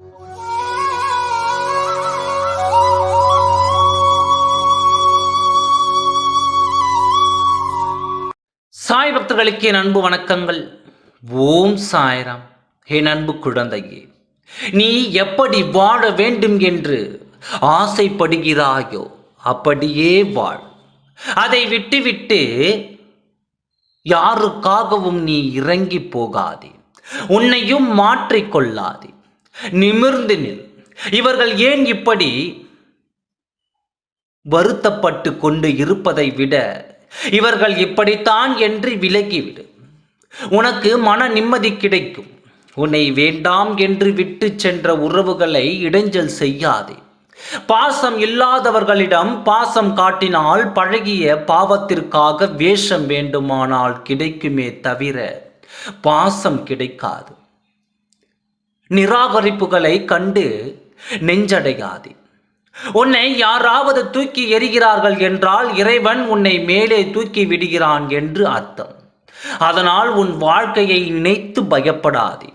சாய் பக்தர்களுக்கு என் அன்பு வணக்கங்கள். ஓம் சாய்ராம். என் அன்பு குழந்தையே நீ எப்படி வாழ வேண்டும் என்று ஆசைப்படுகிறாயோ அப்படியே வாழ். அதை விட்டுவிட்டு யாருக்காகவும் நீ இறங்கி போகாதே. உன்னையும் மாற்றிக்கொள்ளாதே நிமிர்ந்து நில். இவர்கள் ஏன் இப்படி வருத்தப்பட்டு கொண்டு இருப்பதை விட இவர்கள் இப்படித்தான் என்று விலகிவிடு. உனக்கு மன நிம்மதி கிடைக்கும். உன்னை வேண்டாம் என்று விட்டு சென்ற உறவுகளை இடைஞ்சல் செய்யாதே. பாசம் இல்லாதவர்களிடம் பாசம் காட்டினால் பழகிய பாவத்திற்காக வேஷம் வேண்டுமானால் கிடைக்குமே தவிர பாசம் கிடைக்காது. நிராகரிப்புகளை கண்டு நெஞ்சடையாதே. உன்னை யாராவது தூக்கி எறிகிறார்கள் என்றால் இறைவன் உன்னை மேலே தூக்கி விடுகிறான் என்று அர்த்தம். அதனால் உன் வாழ்க்கையை நினைத்து பயப்படாதே.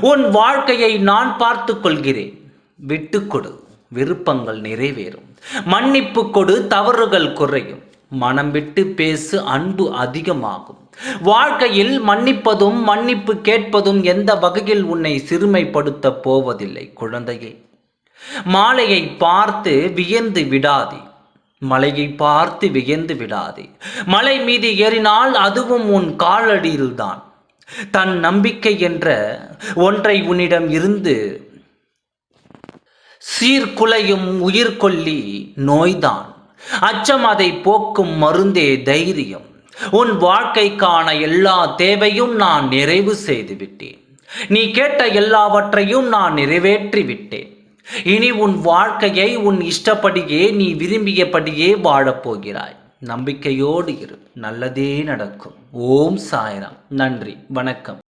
உன் வாழ்க்கையை நான் பார்த்து கொள்கிறேன். விட்டு கொடு விருப்பங்கள் நிறைவேறும். மன்னிப்பு கொடு தவறுகள் குறையும். மனம் விட்டு பேசு அன்பு அதிகமாகும். வாழ்க்கையில் மன்னிப்பதும் மன்னிப்பு கேட்பதும் எந்த வகையில் உன்னை சிறுமைப்படுத்த போவதில்லை குழந்தையே. மாலையை பார்த்து வியந்து விடாதே. மலையை பார்த்து வியந்து விடாதே. மலை மீது ஏறினால் அதுவும் உன் காலடியில்தான். தன் நம்பிக்கை என்ற ஒன்றை உன்னிடம் இருந்து சீர்குலையும் உயிர்கொல்லி நோய்தான். அச்சம் அதை போக்கும் மருந்தே தைரியம். உன் வாழ்க்கைக்கான எல்லா தேவையும் நான் நிறைவு செய்து விட்டேன் நீ கேட்ட எல்லாவற்றையும் நான் நிறைவேற்றி விட்டேன் இனி உன் வாழ்க்கையை உன் இஷ்டப்படியே நீ விரும்பியபடியே வாழப்போகிறாய் நம்பிக்கையோடு இரு. நல்லதே நடக்கும். ஓம் சாய்ராம். நன்றி. வணக்கம்.